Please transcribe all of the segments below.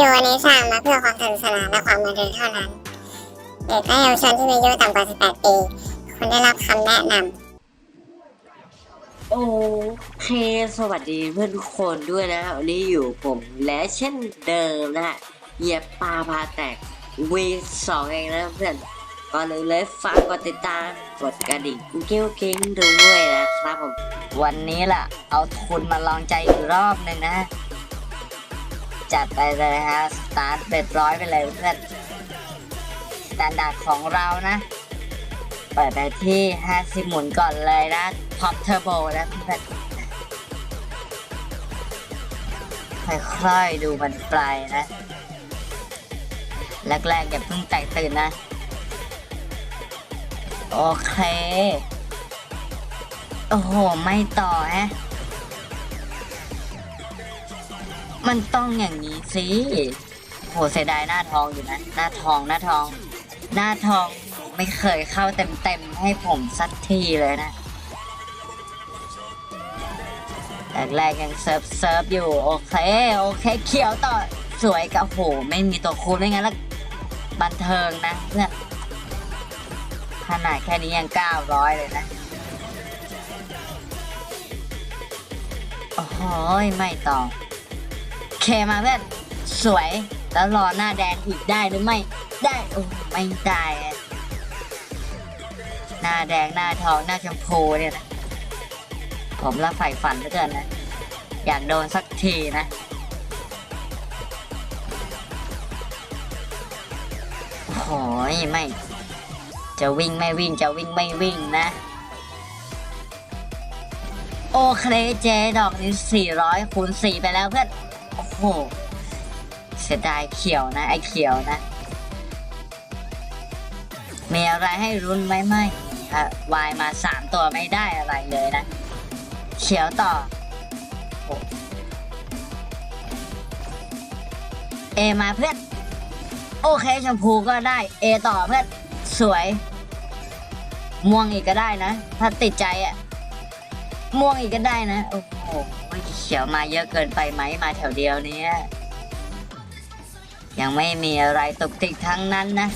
ดีโอนี้สร้างมาเพื่อความสนุกสนานและความบันเทิงเท่านั้น เด็กและเยาวชนที่มีอายุต่ำกว่า 18 ปีควรได้รับคำแนะนำโอเค สวัสดีเพื่อนทุกคนด้วยนะวันนี้อยู่ผมและเช่นเดิมนะฮะเหยียบปลาพาแตกวีสองเองนะเพื่อนก่อนอื่นเลยฝากกดติดตามกดกระดิ่งกิ้วกิ้งด้วยนะครับผม วันนี้ล่ะ เอาทุนมาลองใจอีกรอบหนึ่งนะ จัดไปเลยฮะสตาร์ทเบ็ดร้อยไปเลยเพื่อนสแตนดาร์ดของเรานะ เปิดไปที่ 50 หมุนก่อนเลยนะท็อปเทอร์โบนะเพื่อนค่อยๆดูมันปลายนะ แรกๆอย่าเพิ่งแตกตื่นนะ โอเค โอ้โห ไม่ต่อฮะ มันต้องอย่างนี้สิโหเสียดายหน้าทองอยู่นะ หน้าทองหน้าทอง หน้าทองไม่เคยเข้าเต็มๆให้ผมสักทีเลยนะแรกๆยังเซิร์ฟเซิร์ฟอยู่ โอเค โอเค เขียวต่อสวยกับโห ไม่มีตัวคูณไม่งั้นแล้วบันเทิงนะเพื่อนขนาดแค่นี้ยัง 900 เลยนะ โอ้โหไม่ต่อ เคมาเพื่อนสวยแล้วรอหน้าแดงอีกได้หรือไม่ได้โอ้ไม่ได้หน้าแดงหน้าทองหน้าชมพูเนี่ยนะผมละใฝ่ฝันเหลือเกินนะ อยากโดนสักทีนะ โอ้โหไม่ จะวิ่งไม่วิ่งจะวิ่งไม่วิ่งนะ โอเคเจดอกนี้400คูณ4ไปแล้วเพื่อน โอ้โหเสียดายเขียวนะ ไอ้เขียวนะ มีอะไรให้รุนไหมไม่ฮะวายมาสามตัวไม่ได้อะไรเลยนะ เขียวต่อโอ้เอมาเพื่อน โอเคชมพูก็ได้ เอต่อเพื่อน สวย ม่วงอีกก็ได้นะ ถ้าติดใจอะม่วงอีกก็ได้นะ โอ้โห ขียวมาเยอะเกินไปไหมมาแถวเดียวเนี้ยยังไม่มีอะไรตกติกทั้งนั้นนะ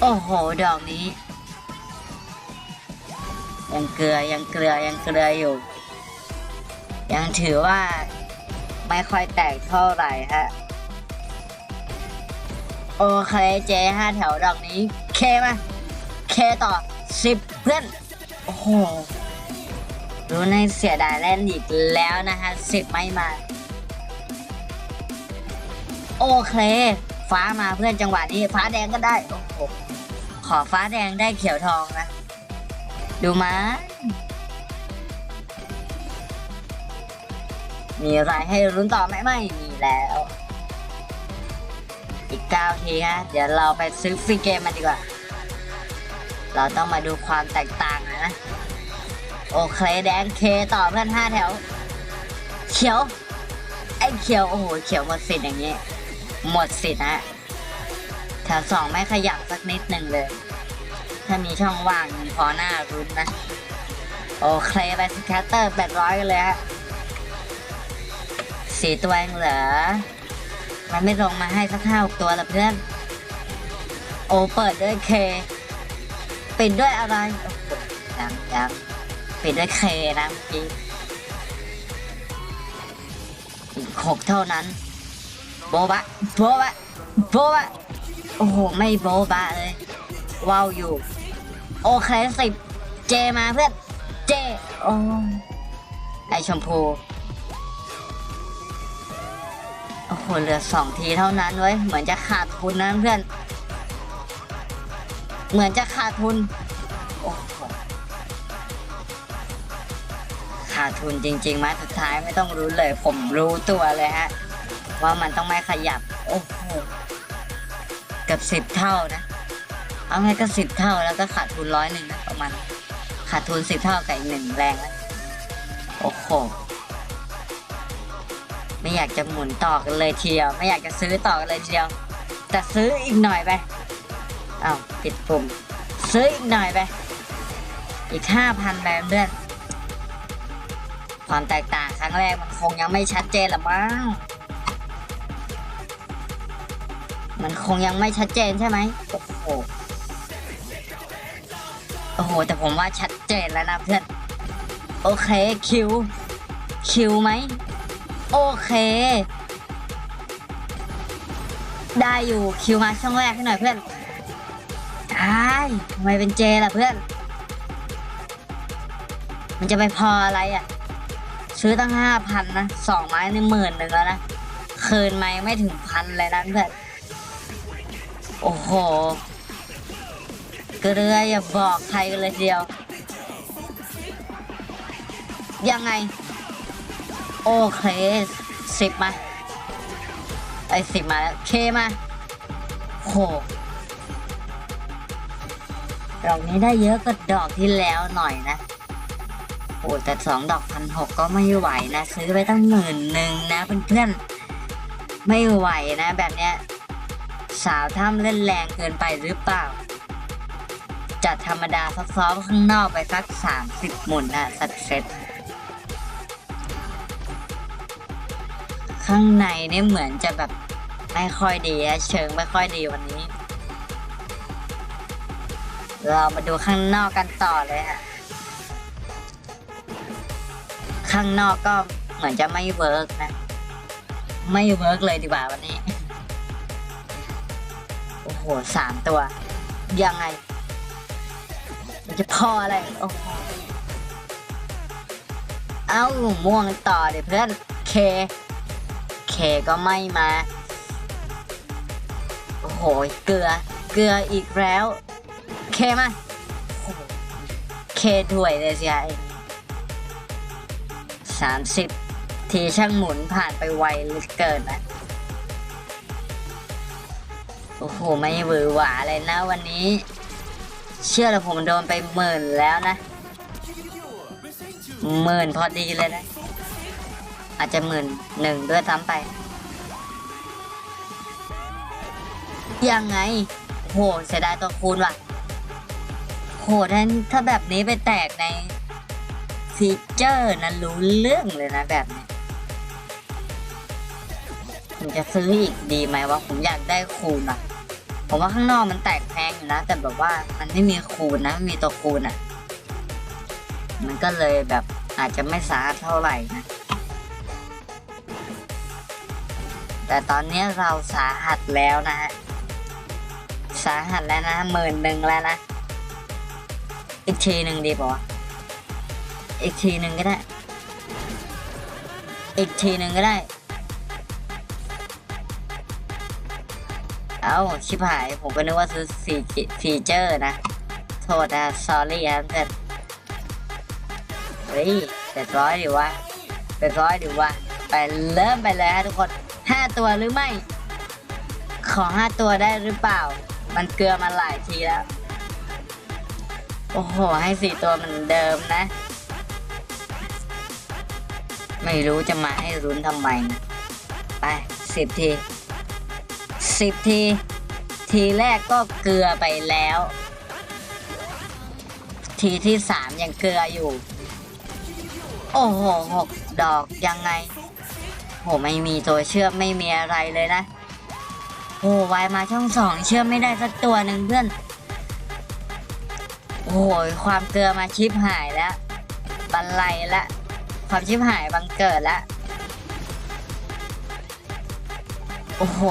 โอ้โห ดอกนี้ ยังเกลือยังเกลือยังเกลืออยู่ ยังถือว่าไม่ค่อยแตกเท่าไหร่ฮะ โอเคเจห้าแถวดอกนี้ เคมา เคต่อสิบเพื่อน โอ้โหรู้ในเสียดายแล่นอีกแล้วนะฮะสิบไม่มา โอเค ฟ้ามาเพื่อนจังหวะนี้ ฟ้าแดงก็ได้ โอ้โห ขอฟ้าแดงได้เขียวทองนะ ดูมา มีอะไรให้รุ้นต่อไหมไม่มีแล้ว อีกเก้าทีฮะ เดี๋ยวเราไปซื้อฟรีเกมมันดีกว่า เราต้องมาดูความแตกต่างนะ โอเคแดงเคต่อเพื่อนห้าแถว เขียว ไอ้เขียว โอ้โห เขียวหมดสิทธิ์อย่างนี้ หมดสิทธิ์ฮะแถวสองไม่ขยับสักนิดหนึ่งเลย ถ้ามีช่องว่างพอหน้ารุ้นนะ โอเคไปสแคตเตอร์แปดร้อยกันเลยฮะสี่ตัวเองเหรอ มันไม่ลงมาให้สักห้าหกตัวละเพื่อน โอเปิดด้วยเค ปิดด้วยอะไรยังยังปิดด้วยเคนะเมื่อกี้อีกหกเท่านั้น โบบะโบบะโบบะโอ้โห ไม่โบบะเลย ว้าวอยู่ โอเคสิบเจมาเพื่อน เจ โอ้ไอชมพู โอ้โห เหลือสองทีเท่านั้นเว้ย เหมือนจะขาดทุนนะเพื่อน เหมือนจะขาดทุน ขาดทุนจริงๆมาสุดท้ายไม่ต้องรู้เลย ผมรู้ตัวเลยฮะ ว่ามันต้องไม่ขยับ โอ้โหกับสิบเท่านะ เอาไงก็สิบเท่าแล้วก็ขาดทุนร้อยหนึ่งนะประมาณขาดทุนสิบเท่ากับอีกหนึ่งแรงแล้วโอ้โหไม่อยากจะหมุนต่อกันเลยทีเดียว ไม่อยากจะซื้อต่อกันเลยทีเดียวแต่ซื้ออีกหน่อยไป อ้าวปิดปุ่มซื้ออีกหน่อยไป อีกห้าพันแบบเพื่อน ความแตกต่างครั้งแรกมันคงยังไม่ชัดเจนหรอมั้ง มันคงยังไม่ชัดเจนใช่ไหมโอ้โห โอ้โห แต่ผมว่าชัดเจนแล้วนะเพื่อน โอเคคิว คิวไหม โอเค ได้อยู่คิวมาช่องแรกให้หน่อยเพื่อน ไอ้ายทำไมเป็นเจล่ะเพื่อน มันจะไปพออะไรอะ ซื้อตั้งห้าพันนะสองไม้ในหมื่นหนึ่งแล้วนะคืนไม่ไม่ถึงพันเลยนะเพื่อน โอ้โหเกลืออย่าบอกใครกันเลยเดียว ยังไง โอเคสิบมาไอสิบมาแล้วเคมาโห ดอกนี้ได้เยอะก็ดอกที่แล้วหน่อยนะ โอ้แต่สองดอกพันหกก็ไม่ไหวนะ ซื้อไปตั้งหมื่นหนึ่งนะเพื่อนๆไม่ไหวนะ แบบเนี้ยสาวถ้ำเล่นแรงเกินไปหรือเปล่า จัดธรรมดาซอฟๆข้างนอกไปสักสามสิบหมุนนะสักเซตข้างในเนี่ยเหมือนจะแบบไม่ค่อยดีเชิงไม่ค่อยดีวันนี้ เรามาดูข้างนอกกันต่อเลยฮะ ข้างนอกก็เหมือนจะไม่เวิร์กนะ ไม่เวิร์กเลยดีกว่าวันนี้ โอ้โหสามตัว ยังไง มันจะพออะไร โอ้โหเอ้าม่วงต่อเดี๋ยวเพื่อนเค เคก็ไม่มา โอ้โห เกลือ เกลืออีกแล้ว เคมาโอเคถ้วยเลยสิไอสามสิบทีช่างหมุนผ่านไปไวเหลือเกินนะโอ้โห ไม่หวือหวาเลยนะวันนี้ เชื่อแล้วผมโดนไปหมื่นแล้วนะหมื่นพอดีเลยนะ อาจจะหมื่นหนึ่งด้วยซ้ำไป ยังไงโหเสียดายตัวคูณว่ะ หถ้าถ้าแบบนี้ไปแตกในฟีเจอร์นะรู้เรื่องเลยนะแบบนี้ผมจะซื้ออีกดีไหมว่าผมอยากได้คูณอะผมว่าข้างนอกมันแตกแพงอยู่นะ แต่แบบว่ามันไม่มีคูณนะไม่มีตัวคูณอะมันก็เลยแบบอาจจะไม่สาหัสเท่าไหร่นะ แต่ตอนนี้เราสาหัสแล้วนะฮะสาหัสแล้วนะหมื่นหนึ่งแล้วนะ อีกทีหนึ่งดีป่าวะอีกทีหนึ่งก็ได้ อีกทีหนึ่งก็ได้ เอาชิบหาย ผมก็นึกว่าซื้อฟีฟีเจอร์นะ โทษนะ s อรี่ครับเพื่อนเฮ้ยเจ็ดร้อยดิวะเจ็ดร้อยดิวะไปเริ่มไปเลยฮะทุกคนห้าตัวหรือไม่ ขอห้าตัวได้หรือเปล่า มันเกลือมาหลายทีแล้ว โอ้โห ให้สี่ตัวเหมือนเดิมนะ ไม่รู้จะมาให้รุนทำไมนะ ไปสิบทีสิบที ทีแรกก็เกลือไปแล้ว ทีที่สามยังเกลืออยู่ โอ้โหหกดอกยังไง โหไม่มีตัวเชื่อมไม่มีอะไรเลยนะ โอ้วายมาช่องสองเชื่อมไม่ได้สักตัวหนึ่งเพื่อน โอ้ยความเกลือมาชิปหายแล้วบันไลละความชิปหายบังเกิดละโอ้โห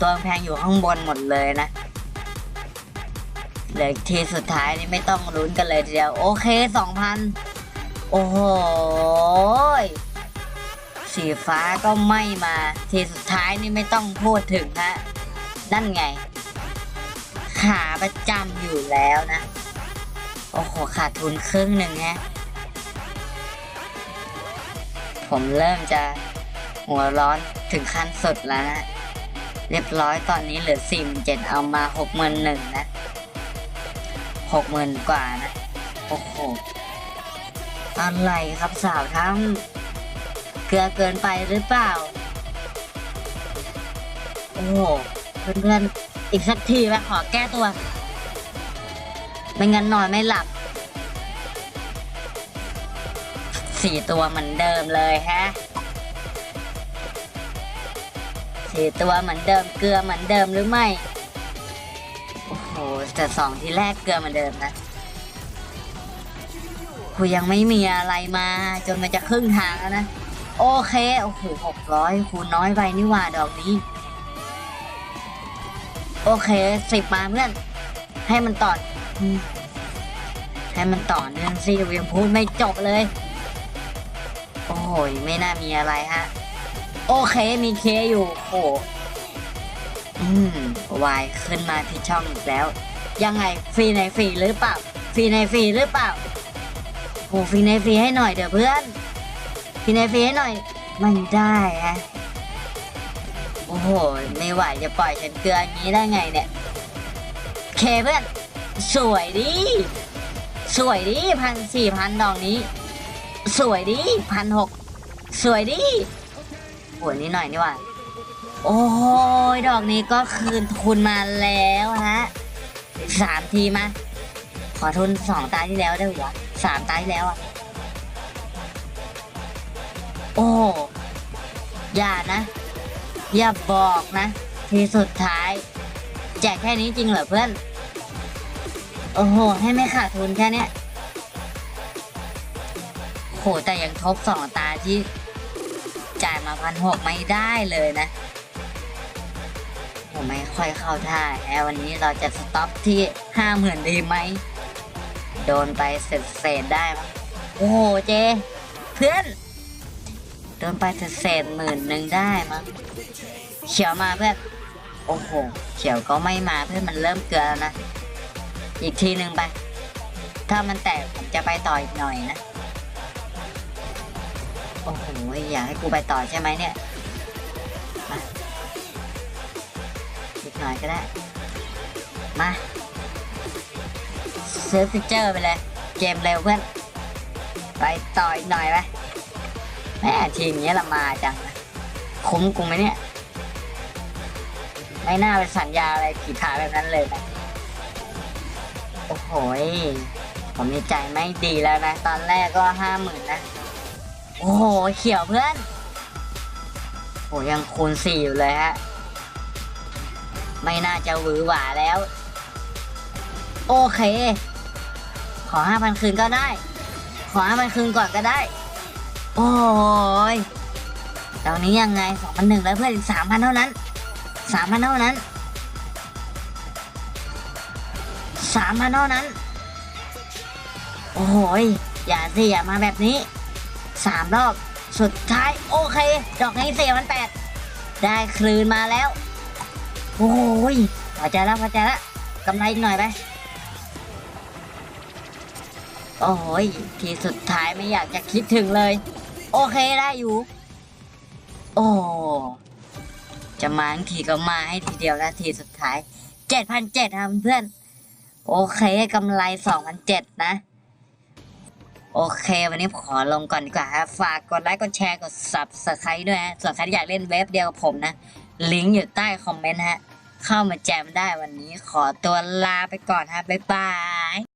ตัวแพงอยู่ข้างบนหมดเลยนะเหลือทีสุดท้ายนี่ไม่ต้องลุ้นกันเลยทีเดียว โอเคสองพันโอ้โห สีฟ้าก็ไม่มา ทีสุดท้ายนี่ไม่ต้องพูดถึงฮะ นั่นไง ขาประจำอยู่แล้วนะ โอ้โห ขาดทุนครึ่งหนึ่งฮะ ผมเริ่มจะหัวร้อนถึงขั้นสุดแล้วนะเรียบร้อยตอนนี้เหลือสี่เจ็ดเอามาหกหมื่นหนึ่งนะหกหมื่นกว่านะ โอ้โห อะไรครับสาวทั้งเกลือเกินไปหรือเปล่า โอ้โห เพื่อนๆ อีกสักทีไหมขอแก้ตัวไม่งั้นนอนไม่หลับ สี่ตัวเหมือนเดิมเลยฮะสี่ตัวเหมือนเดิมเกลือเหมือนเดิมหรือไม่ โอ้โหแต่สองทีแรกเกลือเหมือนเดิมนะกูยังไม่มีอะไรมา จนมันจะครึ่งทางแล้วนะ โอเค โอ้โหหกร้อยคูณน้อยไปนี่ว่าดอกนี้ โอเคสิบมาเพื่อน ให้มันต่อ ให้มันต่อเนื่องสิยังพูดไม่จบเลย โอ้ยไม่น่ามีอะไรฮะ โอเคมีเคอยู่โอ้โหอืมวายขึ้นมาที่ช่องอีกแล้ว ยังไงฟรีในฟรีหรือเปล่าฟรีในฟรีหรือเปล่าโอ้ฟรีในฟรีให้หน่อยเดี๋ยวเพื่อนฟรีในฟรีให้หน่อย ไม่ได้ฮะ อ้โหไม่ไหวจะปล่อยฉันเกลืออย่างนี้ได้ไงเนี่ย เคเพื่อน สวยดิ สวยดิพันสี่พันดอกนี้ สวยดิพันหกสวยดิโหนี้หน่อยนี่หว่า โอ้ยดอกนี้ก็คืนทุนมาแล้วฮะสามทีมา ขอทุนสองตาที่แล้วได้หรอสามตาที่แล้วอะ โอ้อย่านะ อย่าบอกนะ ทีสุดท้าย แจกแค่นี้จริงเหรอเพื่อน โอ้โห ให้ไม่ขาดทุนแค่เนี้ยโหแต่ยังทบสองตาที่ จ่ายมาพันหกไม่ได้เลยนะผมไม่ค่อยเข้าท่าแอวันนี้เราจะสต็อปที่ห้าหมื่นดีไหม โดนไปเสร็จเศษได้มั้งโอ้โหเจ เพื่อน โดนไปเสร็จเศษหมื่นหนึ่งได้มั้งเขียวมาเพื่อนโอ้โห เขียวก็ไม่มาเพื่อนมันเริ่มเกลือแล้วนะ อีกทีหนึ่งไป ถ้ามันแตกผมจะไปต่ออีกหน่อยนะโอ้โหอยากให้กูไปต่อใช่ไหมเนี่ยมาอีกหน่อยก็ได้ มาซื้อฟิกเจอร์ไปเลย เกมเร็วเพื่อน ไปต่ออีกหน่อยไป แม่ทีมนี้ละมาจังคุ้มกูไหมเนี่ย ไม่น่าไปสัญญาอะไรผิดพลาดแบบนั้นเลยนะโอ้โหผมมีใจไม่ดีแล้วนะ ตอนแรกก็ห้าหมื่นนะ โอ้โห เขียวเพื่อนโหยังคูณสี่อยู่เลยฮะ ไม่น่าจะหวือหวาแล้ว โอเค ขอห้าพันคืนก็ได้ ขอห้าพันคืนก่อนก็ได้ โอ้ยตอนนี้ยังไงสองพันหนึ่งแล้วเพื่อนอีกสามพันเท่านั้นสามพันเท่านั้นสามพันเท่านั้น โอ้โหยอย่าสิอย่ามาแบบนี้สามรอบสุดท้ายโอเค ดอกนี้สี่พันแปดได้คืนมาแล้ว โอ้ยพอใจแล้วพอใจแล้วกำไรอีกหน่อยไปโอ้ยทีสุดท้ายไม่อยากจะคิดถึงเลย โอเคได้อยู่ โอ้จะมาทั้งทีก็มาให้ทีเดียวแล้วทีสุดท้ายเจ็ดพันเจ็ดครับเพื่อน โอเคกำไรสองพันเจ็ดนะ โอเค วันนี้ขอลงก่อนดีกว่าครับฝากกดไลค์กดแชร์กด subscribe ด้วยฮะส่วนใครที่อยากเล่นเว็บเดียวกับผมนะ ลิงก์อยู่ใต้คอมเมนต์ฮะ เข้ามาแจมได้วันนี้ขอตัวลาไปก่อนฮะบ๊ายบาย